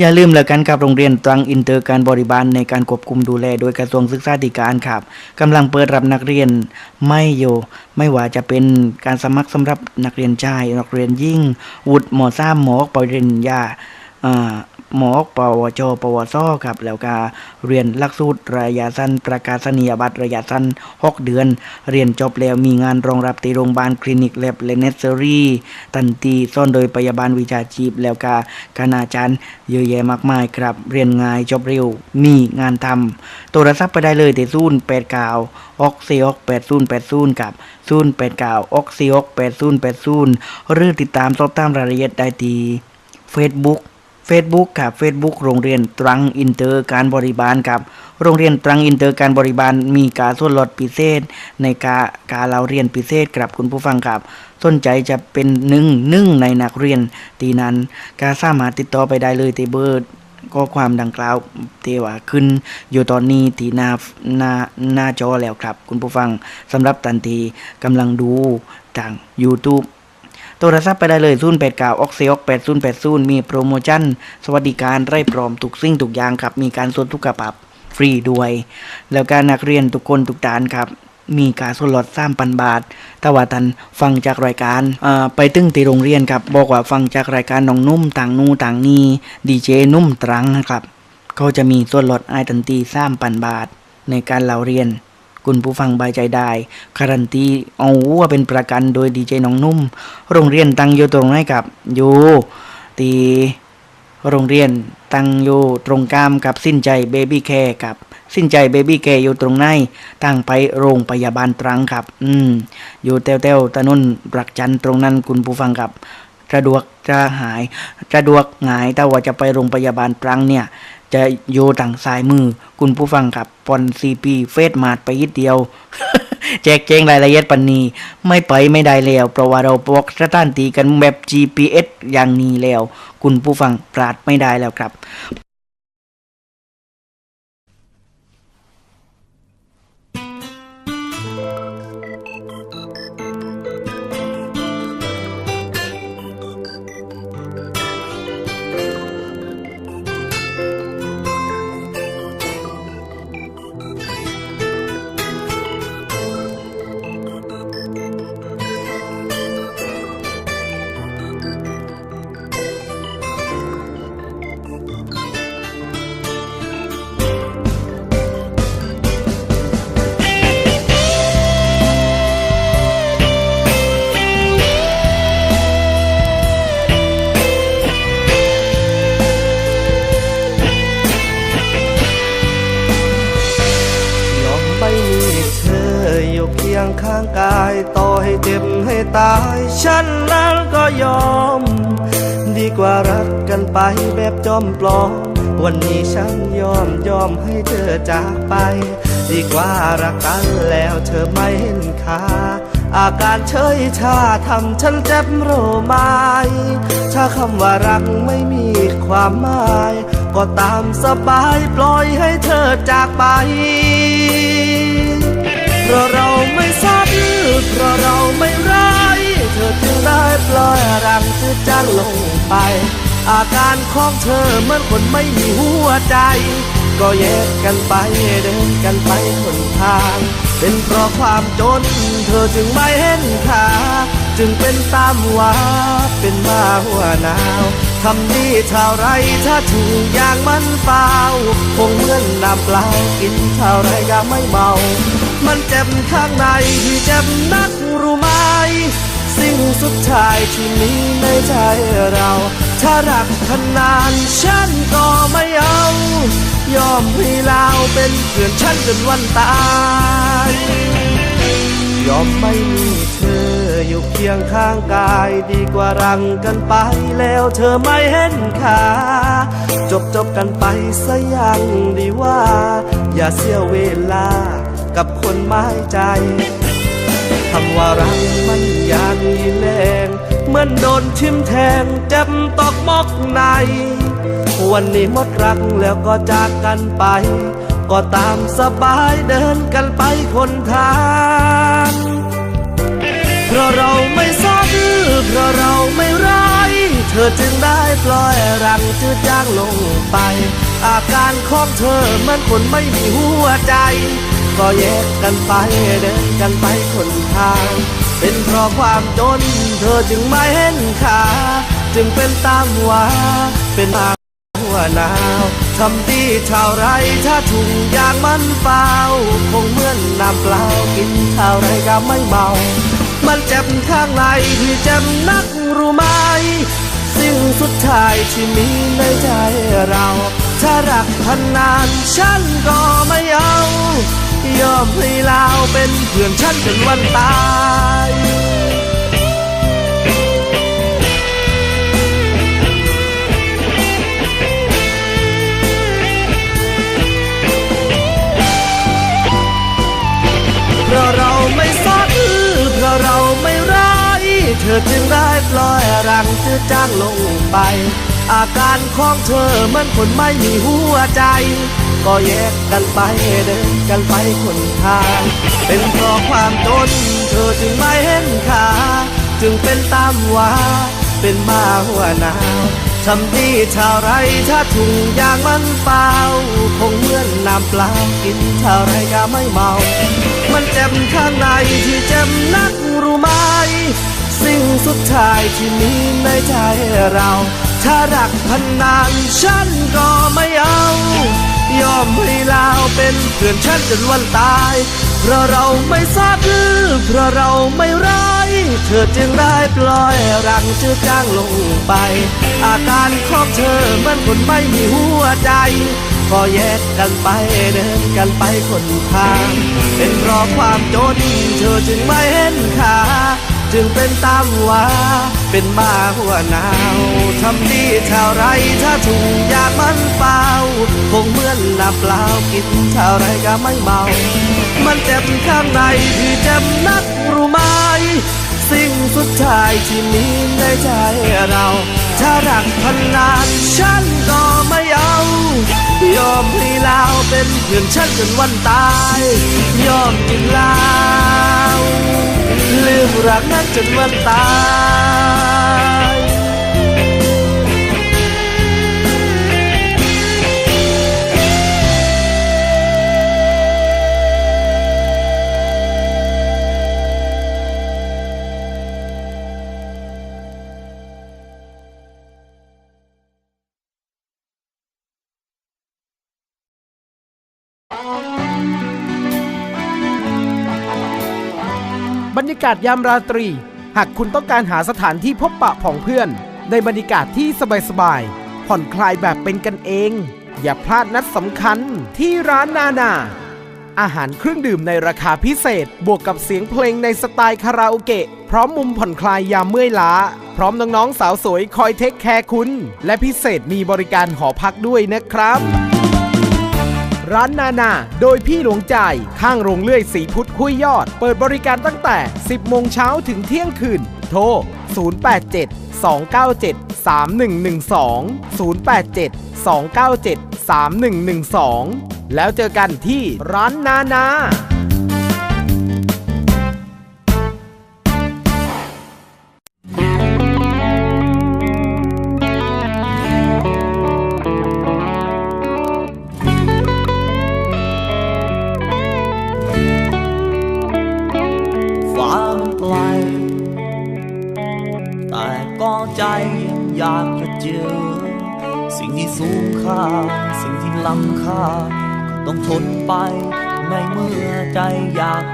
อย่าลืมเลยกันครับโรงเรียนตรังอินเตอร์การบริบาลในการควบคุมดูแลโดยกระทรวงศึกษาธิการครับกำลังเปิดรับนักเรียนไม่อยู่ ไม่ว่าจะเป็นการสมัครสำหรับนักเรียนชายนักเรียนยิ่งวุฒิมสามหมอกปริญญาอ่า หมอกปวชปวสครับแล้วก็เรียนหลักสูตรระยะสั้นประกาศนียบัตรระยะสั้น6เดือน เรียนจบแล้วมีงานรองรับที่โรงพยาบาลคลินิกแลบแลเนสเซอรี่ตันตีซ่อนโดยพยาบาลวิชาชีพ แล้วก็คณาจารย์เยอะแยะมากมายครับ เรียนง่ายจบเร็วมีงานทำโทรศัพท์ไปได้เลยที่ศูนย์แปดเก้าออกสี่ออกแปดศูนย์แปดศูนย์กับศูนย์แปดเก้าออกสี่ออกแปดศูนย์แปดศูนย์หรือติดตามสอบถามรายละเอียดได้ที่ Facebook Facebook กับ Facebook โรงเรียนตรังอินเตอร์การบริบาลครับโรงเรียนตรังอินเตอร์การบริบาลมีการส่วนลดพิเศษ ในการการเราเรียนพิเศษครับคุณผู้ฟังครับสนใจจะเป็นหนึ่งหนึ่งในนักเรียนตีนั้นก็สามารถติดต่อไปได้เลยที่เบอร์ก็ความดังกล่าวเทว่าขึ้นอยู่ตอนนี้ที่หน้าหน้าหน้าจอแล้วครับ คุณผู้ฟังสำหรับตันทีกำลังดูทาง YouTube โทรศัพท์ไปได้เลย0 8 9ออกเซออก8 0 8 0 มีโปรโมชั่น สวัสดิการไร่พร้อมทุกสิ่งทุกอย่างครับ มีการส่วนทุกกระปับฟรีด้วย แล้วการนักเรียนทุกคนทุกฐานครับมีการส่วนลด3,000บาทถ้าว่าท่านฟังจากรายการอ่าไปตึ้งที่โรงเรียนครับ บอกว่าฟังจากรายการน้องนุ่มต่างนู่ต่างนี่ดีเจนุ่มตรังนะครับ เขาจะมีส่วนลดไอายทันที3,000บาท ในการเล่าเรียน คุณผู้ฟังบายใจได้ การันตีเอาว่าเป็นประกันโดยดีเจน้องนุ่ม โรงเรียนตั้งอยู่ตรงไหนครับอยู่ตีโรงเรียนตั้งอยู่ตรงข้ามกับสิ้นใจเบบี้แคร์ครับสิ้นใจเบบี้แคร์อยู่ตรงไหนตั้งไปโรงพยาบาลตรังครับ อืม อยู่แต้วแต้วๆถนนรักจันทร์ตรงนั้นคุณผู้ฟังครับสะดวกจะหายสะดวกหายแต่ว่าจะไปโรงพยาบาลตรังเนี่ย จะโยต่างซ้ายมือ คุณผู้ฟังครับปอนซีปีเฟสมาดไปยิดเดียว แจกแจงรายละเอียดปันนี้ ไม่ไปไม่ได้แล้ว เพราะว่าเราบอกสถานที่กันแบบ GPS อย่างนี้แล้ว คุณผู้ฟังพลาดไม่ได้แล้วครับ ฉันนั้นก็ยอม ดีกว่ารักกันไปแบบจอมปลอมวันนี้ฉันยอมยอมให้เธอจากไป ดีกว่ารักกันแล้วเธอไม่เห็นค่าอาการเฉยชาทำฉันเจ็บโรมายถ้าคำว่ารักไม่มีความหมาย ก็ตามสบายปล่อยให้เธอจากไป เพราะเราไม่ซัดเพราะเราไม่ร้ายเธอจึงได้ปล่อยรังจืดจางลงไป อาการของเธอเหมือนคนไม่มีหัวใจ ก็แยกกันไปเดินกันไปหนทาง เป็นเพราะความจน เธอจึงไม่เห็นค่าจึงเป็นตามว่าเป็นมาหัวหนาวทำดีเท่าไรถ้าถึงอย่างมันเปล่า คงเหมือนน้ำเปล่ากินเท่าไรก็ไม่เมา มันเจ็บข้างในที่เจ็บนักรู้ไหม สิ่งสุดท้ายที่มีในใจเรา ถ้ารักขนานฉันก็ไม่เอา ยอมให้ลาวเป็นเพื่อนฉันจนวันตาย ยอมไม่มีเธออยู่เคียงข้างกายดีกว่ารังกันไปแล้วเธอไม่เห็นค่าจบจบกันไปซะยังดีว่า อย่าเสียเวลากับคนไม้ใจำว่ารักมันยางยีแรงเหมือนโดนทิ่มแทงเจ็บตอกมอกใน วันนี้หมดรักแล้วก็จากกันไป ก็ตามสบายเดินกันไปคนทางเพราะเราไม่ซัดเพราะเราไม่ร้าย เธอจึงได้ปล่อยรังจืดจางลงไป อาการของเธอเหมือนคนไม่มีหัวใจ ก็แยกกันไปเดินกันไปคนางเป็นเพราะความจนเธอจึงไม่เห็นค่าจึงเป็นตามว่าเป็นตามหัวหนาวทำดีชาวไรถ้าถุงยางมันเปล่าคงเหมือนน้ำเปล่ากินชาวไรก็ไม่เมา มันเจ็บข้างในที่เจ็บนักรู้ไหมสิ่งสุดท้ายที่มีในใจเรา ถ้ารักพันนานฉันก็ไม่เอา ยอมให้ลาวเป็นเพื่อนฉันจนวันตายเพราะเราไม่ซัดเพราะเราไม่ร้ายเธอจึงได้ปล่อยรังจืดจางลงไป อาการของเธอเหมือนคนไม่มีหัวใจ ก็แยกกันไปเดินกันไปคนทาง เป็นเพราะความจนเธอจึงไม่เห็นค่าจึงเป็นตามว่าเป็นมาหัวหนาวทำดีชาวไรถ้าถุงยางมันเปล่าคงเหมือนน้ำเปล่ากินชาวไรก็ไม่เมา มันเจ็บข้างในที่เจ็บนักรู้ไหม สิ่งสุดท้ายที่มีในใจเรา ถ้ารักพันนานฉันก็ไม่เอา ยอมให้ลาวเป็นเพื่อนฉันจนวันตาย เพราะเราไม่ทราบลือเพราะเราไม่ร้าย เธอจึงได้ปล่อยรังจืดจางลงไป อาการของเธอเหมือนคนไม่มีหัวใจก็แยกกันไปเดินกันไปคนทาง เป็นเพราะความจนเธอจึงไม่เห็นค่า จึงเป็นตามวาเป็นมาหัวหนาวทำดีชาวไรถ้าถุงยางมันเปล่าคงเหมือนน้ำเปล่ากินชาวไรก็ไม่เมา มันเจ็บข้างในที่เจ็บนักรู้ไหมสิ่งสุดท้ายที่มีในใจเรา ถ้ารักพันนานฉันก็ไม่เอา ยอมให้ลาวเป็นเพื่อนฉันจนวันตาย ยอมกินลาว ลืมรักนั้นจนวันตายากาศยามราตรี หากคุณต้องการหาสถานที่พบปะของเพื่อน ในบรรยากาศที่สบายๆผ่อนคลายแบบเป็นกันเอง อย่าพลาดนัดสำคัญที่ร้านนานาอาหารเครื่องดื่มในราคาพิเศษ บวกกับเสียงเพลงในสไตล์คาราโอเกะ พร้อมมุมผ่อนคลายยามเมื่อยล้า พร้อมน้องๆสาวสวยคอยเทคแคร์คุณ และพิเศษมีบริการหอพักด้วยนะครับ ร้านนานา โดยพี่หลวงใจ ข้างโรงเลื่อยสีพุทธคุยยอด เปิดบริการตั้งแต่ 10 โมงเช้าถึงเที่ยงคืน โทร 087 297 3112 087 297 3112 แล้วเจอกันที่ร้านนานาฟ้า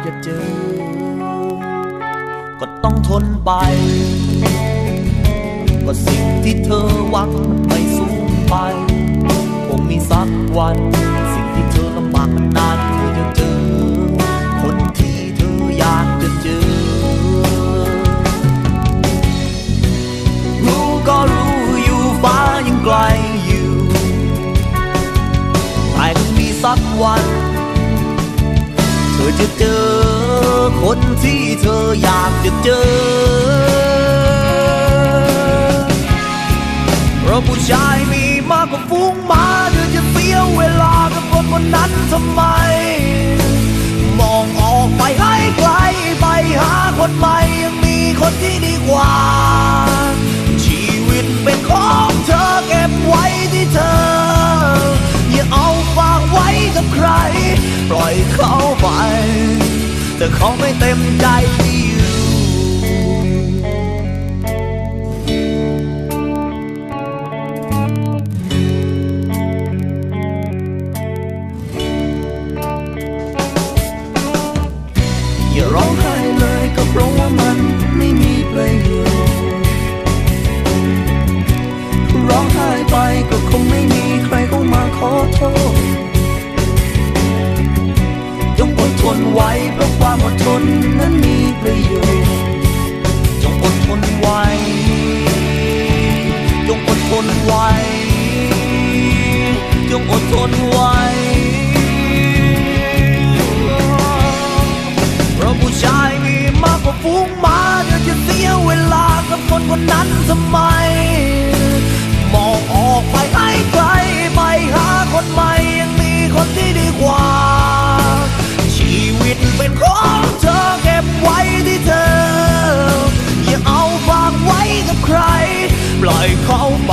จะเจอ ก็ต้องทนไป ก็สิ่งที่เธอหวังมันไม่สูงไปคงมีสักวัน สิ่งที่เธอลำบากมันนานเธอจะเจอ คนที่เธออยากจะเจอ รู้ก็รู้อยู่ฟ้ายังไกลอยู่แต่ก็มีสักวัน จะเจอ คนที่เธออยากจะเจอ เพราะผู้ชายมีมากกว่าฟุ้งมาเธอจะเสียเวลากับคนคนนั้นทำไม ปล่อยเขาไป แต่เขาไม่เต็มใจ เขาไป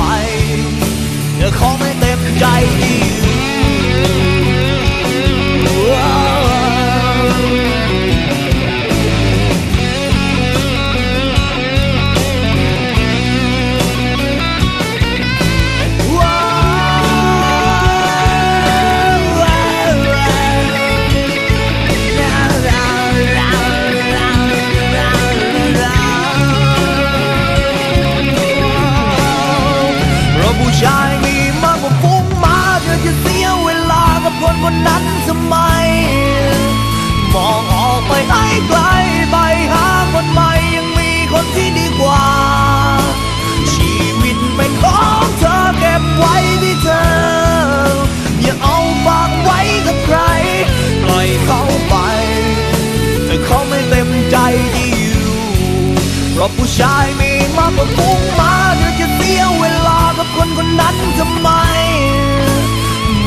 เพราะผู้ชายมีมากกว่าฟุ้งมาเธอจะเสียเวลากับคนคนนั้นทำไม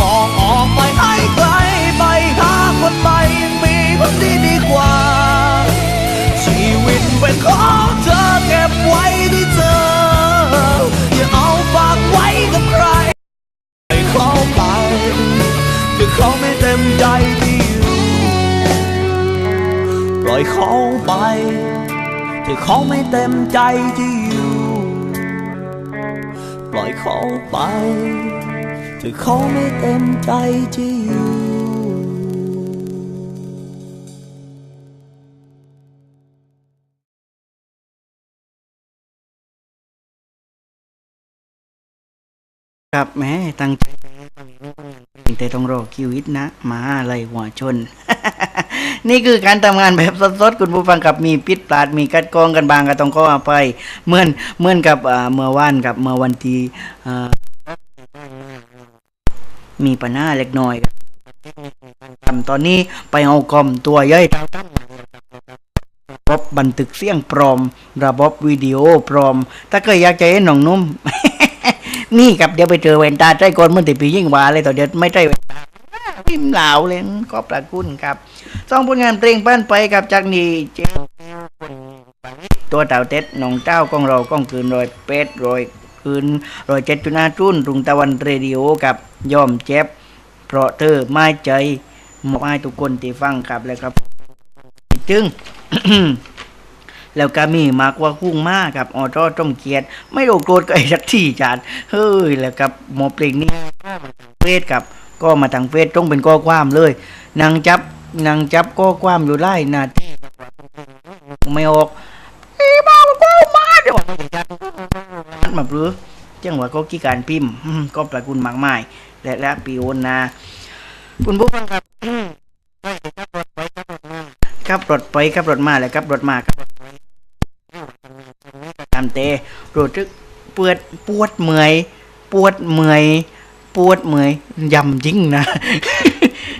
มองออกไปให้ไกลไปหาคนใหม่ยังมีคนที่ดีกว่า ชีวิตเป็นของเธอเก็บไว้ที่เธอ อย่าเอาฝากไว้กับใครให้เขาไปแต่เขาไม่เต็มใจที่อยู่ ปล่อยเขาไป แต่เขาไม่เต็มใจที่อยู่ ปล่อยเขาไปแต่เขาไม่เต็มใจที่อยู่ครับแม้ตั้งใจแต่ต้องรอคิวอิทนะ มาอะไรหัวชน นี่คือการทำงานแบบสดๆคุณผู้ฟังกับมีปิดปลาดมีกัดกองกันบางก็ต้องก็อภัยเหมือนเหมือนกับเมื่อวานกับเมื่อวันที่มีปัญหาเล็กน้อยครับตอนนี้ไปเอาคอมตัวย่อยระบบบันทึกเสียงปลอม ระบบวิดีโอปลอม ถ้าเคยอยากจะเห็นหนองนุ่มนี่ครับเดี๋ยวไปเจอเวนตาใจก่อนมื่อติปียิ่งหวาเลยต่อเดี๋ยวไม่ใจเวนตาพิมเหลาเลยก็ประคุณครับ สองผลงานเพลงปั้นไปครับจากนี้เจ้าตัวเต่าเต็ดหนองเจ้าของเราก้องคืนรอยเป็ดรอยคืนรอยเจ็ดจุนาจุนรุงตะวันเรดิโอกับย่อมเจ็บ เพราะเธอไม่ใจมอบให้ทุกคนที่ฟังครับแล้วครับ จึงแล้วก็มีมากกว่าคุ้งมากครับออโต้ต้มเกียรติไม่โดโกรธก็ไอ้สักที่จานเฮ้ย แล้วกับหมอเพลงนี้เฟซครับ ก็มาทางเฟซต้องเป็นข้อความเลยนางจับ นางจับข้อความอยู่ไล่นาทีไม่ออกเอ้บ้าก็มาเดี๋ยวมันมาหรือจังหวะก็กี่การพิมพ์ก็ประคุณมากมาย และและปีโอนนา คุณผู้ฟังครับอืมไปครับรถไปครับรถมาครับรถไปครับรถมาแล้วครับรถมาครับรถไปตามเตรถทึกปวดปวดเมื่อย ปวดเมื่อย ปวดเมื่อยยำจริงนะ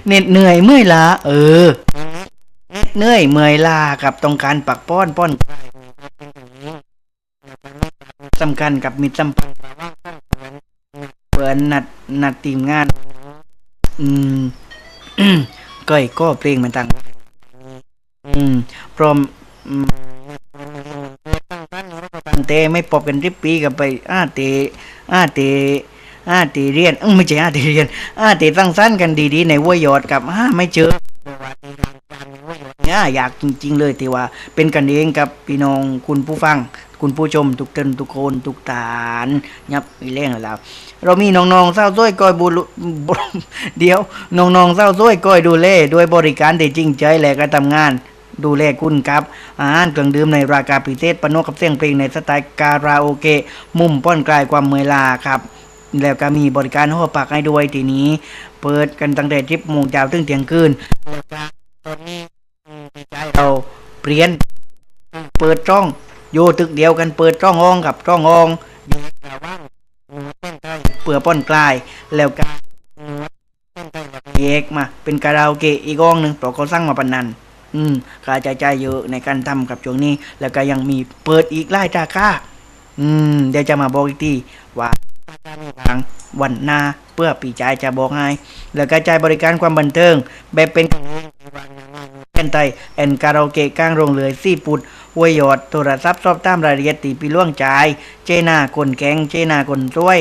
เหน็ดเหนื่อยเมื่อยล้าเออเหน็ดเหนื่อยเมื่อยล้ากับต้องการปักป้อนป้อนสำคัญกับมิตรสัมพันธ์เปิดนัดนัดทีมงาน อืมก้อยก็เพลงมันต่างอืมพร้อมอืมกันเตไม่ปอบกันริบปีกับไป อ้าเตอ้าเต อาเตเรียนไม่ใช่อาเตเรียนอาเตตั้งสั้นกันดีๆ ในวัวยอดกับอาไม่เจอเนี่ยอยากจริง ๆ เลยที่ว่า เป็นกันเองกับพี่น้องคุณผู้ฟัง คุณผู้ชม ทุกท่านทุกคนทุกฐานยับมีแรงแล้วเรามีน้องๆเศร้าซ้อยก้อยบุรุเดี๋ยวน้องๆเศร้าซ้อยก้อยดูแลด้วยบริการที่จริงใจและก็ทำงานดูแลคุณครับ อาหารเครื่องดื่มในราคาพิเศษปนกกับเสียงเพลงในสไตล์คาราโอเกะ มุมป้อนกลายความเมื่อยลาครับ แล้วก็มีบริการหัวปากให้ด้วยทีนี้ เปิดกันตั้งแต่ทิปโมงเช้าถึงเที่ยงคืนแล้วก็ตอนนี้ใจเราเปลี่ยนเปิดช่องอยู่ตึกเดียวกันเปิดช่องห้องกับช่องห้องอยู่ระหว่างเปื่อป้อนกลายแล้วก็เอกมาเป็นคาราโอเกะอีกห้องหนึ่งเพราะเขาสร้างมาปันนันอืมค่าใช้จ่ายเยอะในการทำกับช่วงนี้ แล้วก็ยังมีเปิดอีกไล่ราคาอืม เดี๋ยวจะมาบอกอีกทีว่า วันหน้าเพื่อปีจ่ายจะบอกให้แล้วก็จ่ายบริการความบันเทิง แบบเป็นกันเองเป็นไตแอนคาราโอเกะกลางโรงเรือซี่ปุดหวยหยอดโทรศัพท์สอบตามรายละเอียดตีปีล่วงจ่าย เจนาคนแกงเจนาคนช่วย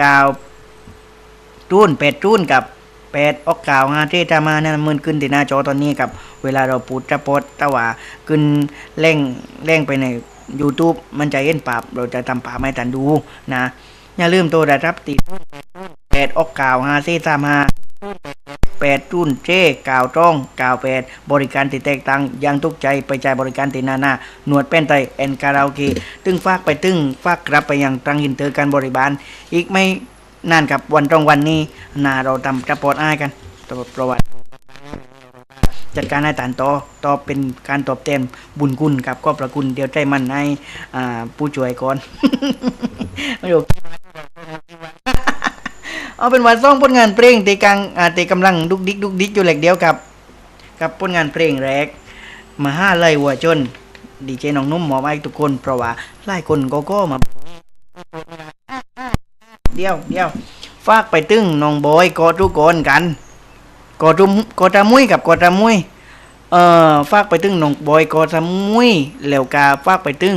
กาวจูนเป็ดจูนกับเป็ดออกกาวงาเทตามาเนั่นมืนขึ้นที่หน้าจอตอนนี้กับ เวลาเราปูดจะปดแต่ว่าขึ้นเร่งเร่งไปใน YouTube มันจะเห็นปราบเราจะทำปราบไม่ทันดูนะ อย่าลืมตัวได้รับติดแปดออกกาวฮาซีตามาแปดรุ่นเจ้กาวจ้องกาวแปดบริการติดแตกต่างยังทุกใจไปจ่ายบริการตินานาหนวดแป้นไตแอนคาราโอเกะตึงฟากไปตึงฟากกลับไปยังตรังอินเตอร์การบริบาล อีกไม่นานกับวันตรงวันนี้นาเราทำจะปอดอ้ายกันตัวประวัติ จัดการให้ฐานต่อต่อเป็นการตอบแทนบุญคุณกับก็ประคุณเดียวใจมันให้อ่าผู้ช่วยก่อนไม่รู้เอาเป็นว่าซ่องผลงานเพลงเตกังอ่าเตกำลังดุกดิกดุกดิกอยู่แหลกเดียวกับ กับผลงานเพลงแรกมาห้าไล่วัวจนดีเจน้องนุ่มหมอไว้ทุกคนเพราะว่าหลายคนก็ก็มาเดียวเดียวฝากไปตึ้งน้องบอยกอทุกคนกัน กอทุมกอตามุยกับกอตามุยเอ่อฝากไปตึงน้องบอยกอตามุยแล้วกาฝากไปตึง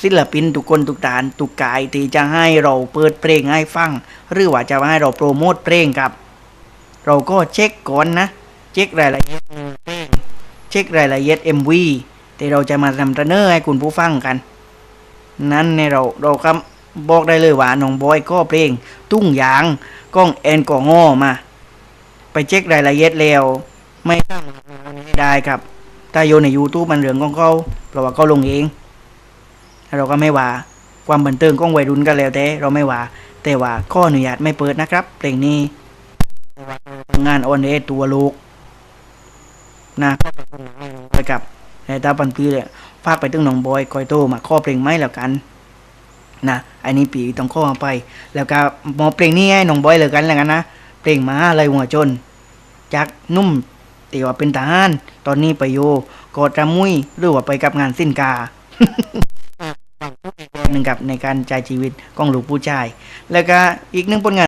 ศิลปินทุกคนทุกฐานทุกกายที่จะให้เราเปิดเพลงให้ฟัง หรือว่าจะให้เราโปรโมทเพลงครับ เราก็เช็คก่อนนะ เช็ครายละเอียดเพลงเช็ครายละเอียด MV ที่เราจะมานำเสนอให้คุณผู้ฟังกัน นั้นเนี่ยเราเราก็บอกได้เลยว่าน้องบอยก็เพลง ตุ้งยางก้องแอนกองอมา ไปเช็ครายละเอียดแล้ว ไม่ได้ครับถ้าโยนใน YouTube มันเรื่องของเขาเพราะว่าเขาลงเอง เราก็ไม่ว่าความบันเทิงของวัยรุ่นก็แล้วแต่เราไม่ว่า แต่ว่าข้ออนุญาตไม่เปิดนะครับเพลงนี้งานออนเอตัวลูกนะไปกับในตาปันปีเลยฝากไปตึงน้องบอยคอยโตมาข้อเพลงไหมแล้วกันนะอันนี้ปีต้องข้อไป แล้วก็มอเพลงนี้ให้น้องบอยเลยกันแล้วกันนะ เพลงมาอะไรหัวจน จักนุ่มตีว่าเป็นทหาร ตอนนี้ไปโยกอดระมุยหรือว่าไปกับงานสิ้นกาหนึ่งกับในการจ่ายชีวิตกองลูกผู้ชาย แล้วก็อีกหนึ่งผลงาน